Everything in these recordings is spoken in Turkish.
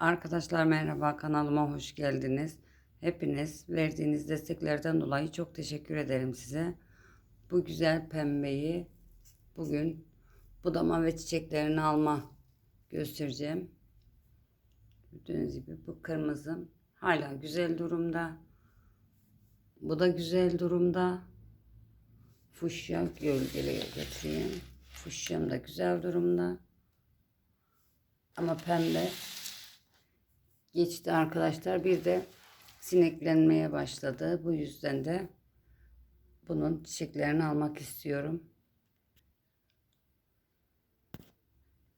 Arkadaşlar merhaba kanalıma hoş geldiniz. Hepiniz verdiğiniz desteklerden dolayı çok teşekkür ederim size. Bu güzel pembeyi bugün budama ve çiçeklerini alma göstereceğim. Gördüğünüz gibi bu kırmızım hala güzel durumda. Bu da güzel durumda. Fuşya gölgeli getireyim. Fuşyam da güzel durumda. Ama pembe geçti arkadaşlar. Bir de sineklenmeye başladı. Bu yüzden de bunun çiçeklerini almak istiyorum.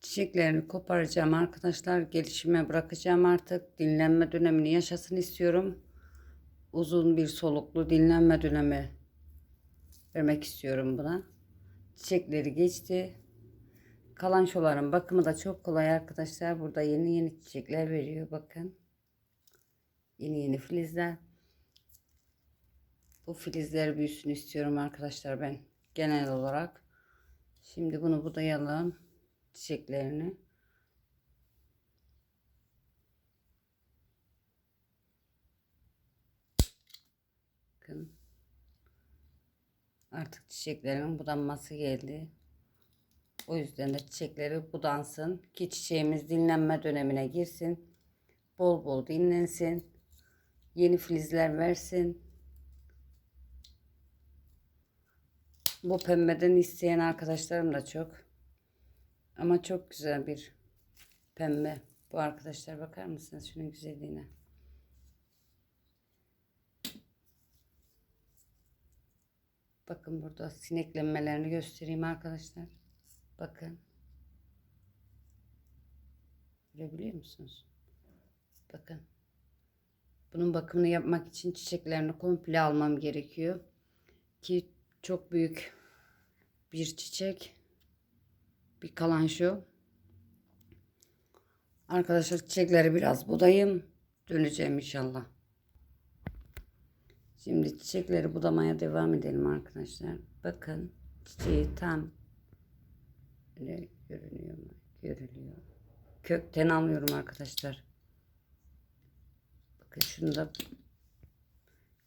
Çiçeklerini koparacağım arkadaşlar. Gelişime bırakacağım artık. Dinlenme dönemini yaşasın istiyorum. Uzun bir soluklu dinlenme dönemi vermek istiyorum buna. Çiçekleri geçti. Kalançoların bakımı da çok kolay arkadaşlar. Burada yeni yeni çiçekler veriyor bakın. Yeni yeni filizler. Bu filizler büyüsün istiyorum arkadaşlar ben genel olarak. Şimdi bunu budayalım çiçeklerini. Bakın. Artık çiçeklerimin budanması geldi. O yüzden de çiçekleri budansın ki çiçeğimiz dinlenme dönemine girsin. Bol bol dinlensin. Yeni filizler versin. Bu pembeden isteyen arkadaşlarım da çok. Ama çok güzel bir pembe. Bu arkadaşlar bakar mısınız şunun güzelliğine? Bakın burada sineklenmelerini göstereyim arkadaşlar. Bakın. Görebiliyor musunuz? Bakın. Bunun bakımını yapmak için çiçeklerini komple almam gerekiyor. Ki çok büyük bir çiçek. Bir kalanço. Arkadaşlar çiçekleri biraz budayım. Döneceğim inşallah. Şimdi çiçekleri budamaya devam edelim arkadaşlar. Bakın çiçeği tam ne görünüyor mu? Görülüyor. Kökten alıyorum arkadaşlar. Bakın şunu da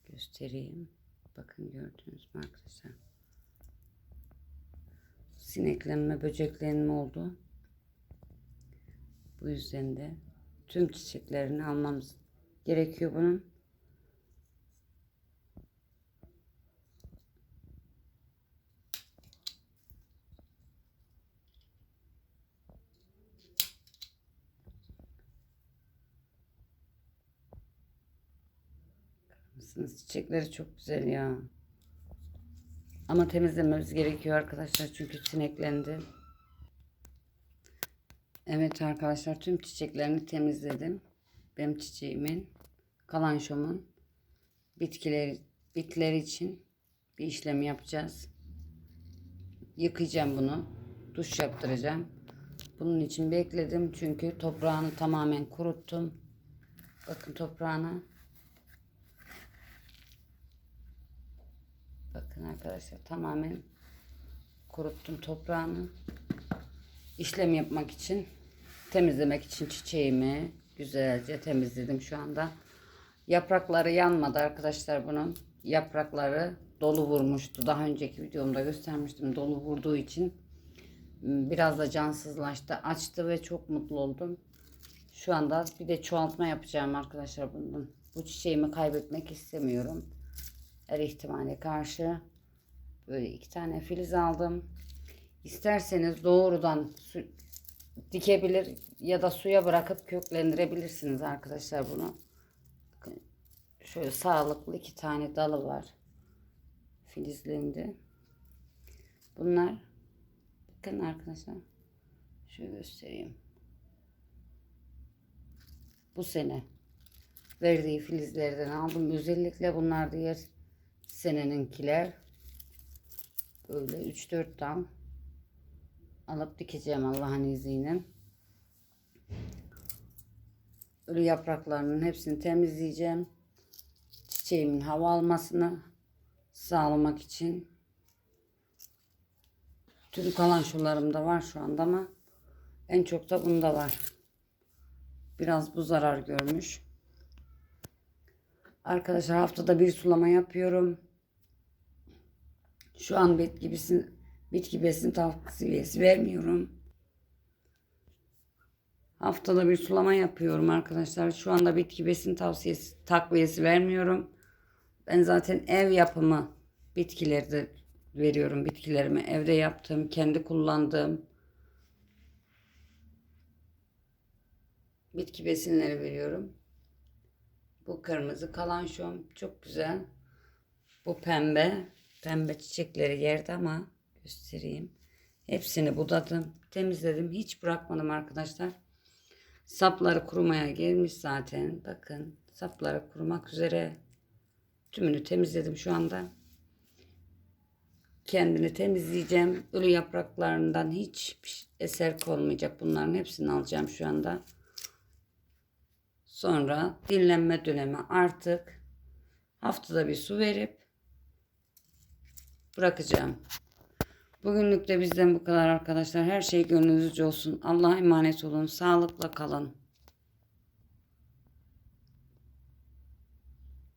göstereyim. Bakın gördünüz mü arkadaşlar? Sineklenme, böceklenme oldu. Bu yüzden de tüm çiçeklerini almamız gerekiyor bunun. Mısınız? Çiçekleri çok güzel ya. Ama temizlememiz gerekiyor arkadaşlar çünkü sineklendi. Evet arkadaşlar tüm çiçeklerini temizledim. Benim çiçeğimin, kalanşomun bitkileri, bitkileri için bir işlem yapacağız. Yıkayacağım bunu. Duş yaptıracağım. Bunun için bekledim çünkü toprağını tamamen kuruttum. Bakın toprağını Bakın arkadaşlar tamamen kuruttum toprağını. İşlem yapmak için, temizlemek için çiçeğimi güzelce temizledim şu anda. Yaprakları yanmadı arkadaşlar bunun. Yaprakları dolu vurmuştu. Daha önceki videomda göstermiştim. Dolu vurduğu için biraz da cansızlaştı. Açtı ve çok mutlu oldum. Şu anda bir de çoğaltma yapacağım arkadaşlar bunun. Bu çiçeğimi kaybetmek istemiyorum her ihtimale karşı böyle iki tane filiz aldım. İsterseniz doğrudan dikebilir ya da suya bırakıp köklendirebilirsiniz arkadaşlar bunu. Şöyle sağlıklı iki tane dalı var. Filizlendi. Bunlar bakın arkadaşlar. Şöyle göstereyim. Bu sene verdiği filizlerden aldım. Özellikle bunlar diğer seneninkiler böyle 3-4 tam alıp dikeceğim Allah'ın izniyle. Ölü yapraklarının hepsini temizleyeceğim. Çiçeğimin hava almasını sağlamak için. Tüm kalan şularım da var şu anda ama en çok da bunda var. Biraz bu zarar görmüş. Arkadaşlar haftada bir sulama yapıyorum. Şu an bitki besin, bitki besin tavsiyesi vermiyorum. Haftada bir sulama yapıyorum arkadaşlar. Şu anda bitki besin tavsiyesi takviyesi vermiyorum. Ben zaten ev yapımı bitkileri de veriyorum. Bitkilerimi evde yaptığım, kendi kullandığım bitki besinleri veriyorum. Bu kırmızı kalanşom çok güzel. Bu pembe. Pembe çiçekleri yerde ama göstereyim. Hepsini budadım. Temizledim. Hiç bırakmadım arkadaşlar. Sapları kurumaya gelmiş zaten. Bakın sapları kurumak üzere. Tümünü temizledim şu anda. Kendini temizleyeceğim. Ölü yapraklarından hiç eser olmayacak. Bunların hepsini alacağım şu anda. Sonra dinlenme dönemi artık haftada bir su verip bırakacağım. Bugünlük de bizden bu kadar arkadaşlar. Her şey gönlünüzce olsun. Allah'a emanet olun. Sağlıkla kalın.